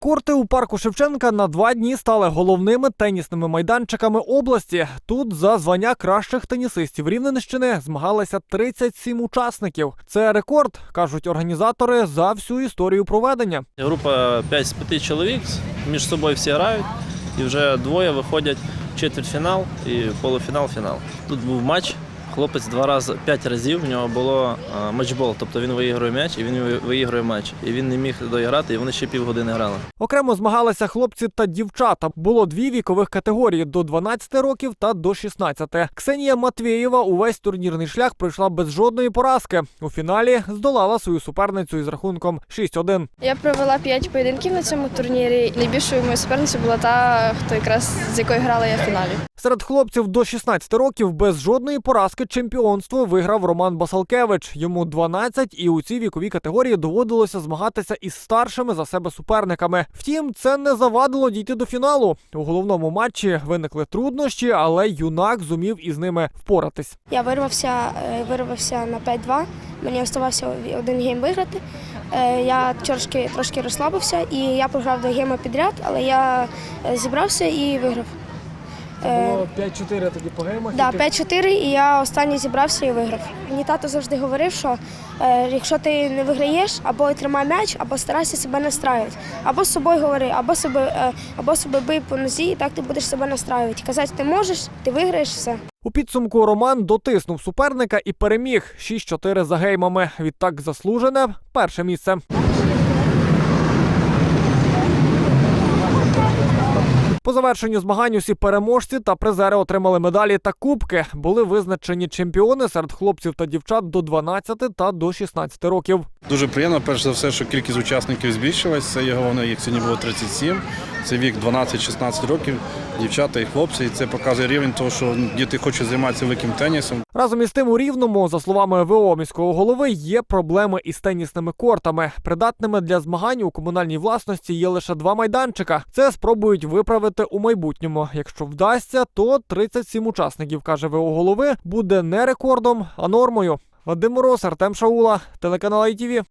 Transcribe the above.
Корти у парку Шевченка на два дні стали головними тенісними майданчиками області. Тут за звання кращих тенісистів Рівненщини змагалися 37 учасників. Це рекорд, кажуть організатори, за всю історію проведення. Група 5 з 5 чоловік між собою всі грають, і вже двоє виходять в четвертьфінал і полуфінал, фінал. Тут був матч. Хлопець два рази п'ять разів в нього було а, матчбол, тобто він виігрує м'яч і він ви- виігрує матч. І він не міг доіграти, і вони ще півгодини грали. Окремо змагалися хлопці та дівчата. Було дві вікових категорії до 12 років та до 16. Ксенія Матвєєва увесь турнірний шлях пройшла без жодної поразки. У фіналі здолала свою суперницю із рахунком 6-1. Я провела п'ять поєдинків на цьому турнірі. Найбільшою моєю суперницею була та, хто якраз з якою грала я в фіналі. Серед хлопців до 16 років без жодної поразки чемпіонство виграв Роман Басалкевич. Йому 12, і у цій віковій категорії доводилося змагатися із старшими за себе суперниками. Втім, це не завадило дійти до фіналу. У головному матчі виникли труднощі, але юнак зумів із ними впоратись. Я вирвався, е, вирвався на 5-2. Мені оставався один гейм виграти. Е, Я трошки, трошки розслабився і я програв два гейми підряд, але я е, зібрався і виграв. Е, 5-4 тоді по геймах. Да, 5-4, і я останній зібрався і виграв. Мені тато завжди говорив, що е, якщо ти не виграєш, або тримай м'яч, або старайся себе настраювати. Або з собою говори, або себе, е, або себе бий по нозі, і так ти будеш себе настраювати. Казати, ти можеш, ти виграєш все. У підсумку Роман дотиснув суперника і переміг 6-4 за геймами. Відтак заслужене перше місце. По завершенню змагань усі переможці та призери отримали медалі та кубки. Були визначені чемпіони серед хлопців та дівчат до 12 та до 16 років. Дуже приємно, перш за все, що кількість учасників збільшилась. Це є головне, їх сьогодні було 37. Це вік 12-16 років, дівчата і хлопці. І це показує рівень того, що діти хочуть займатися великим тенісом. Разом із тим у Рівному, за словами ВО міського голови, є проблеми із тенісними кортами. Придатними для змагань у комунальній власності є лише два майданчика. Це спробують виправити у майбутньому. Якщо вдасться, то 37 учасників, каже ВО голови, буде не рекордом, а нормою. Вадим Мороз, Артем Шаула, телеканал ITV.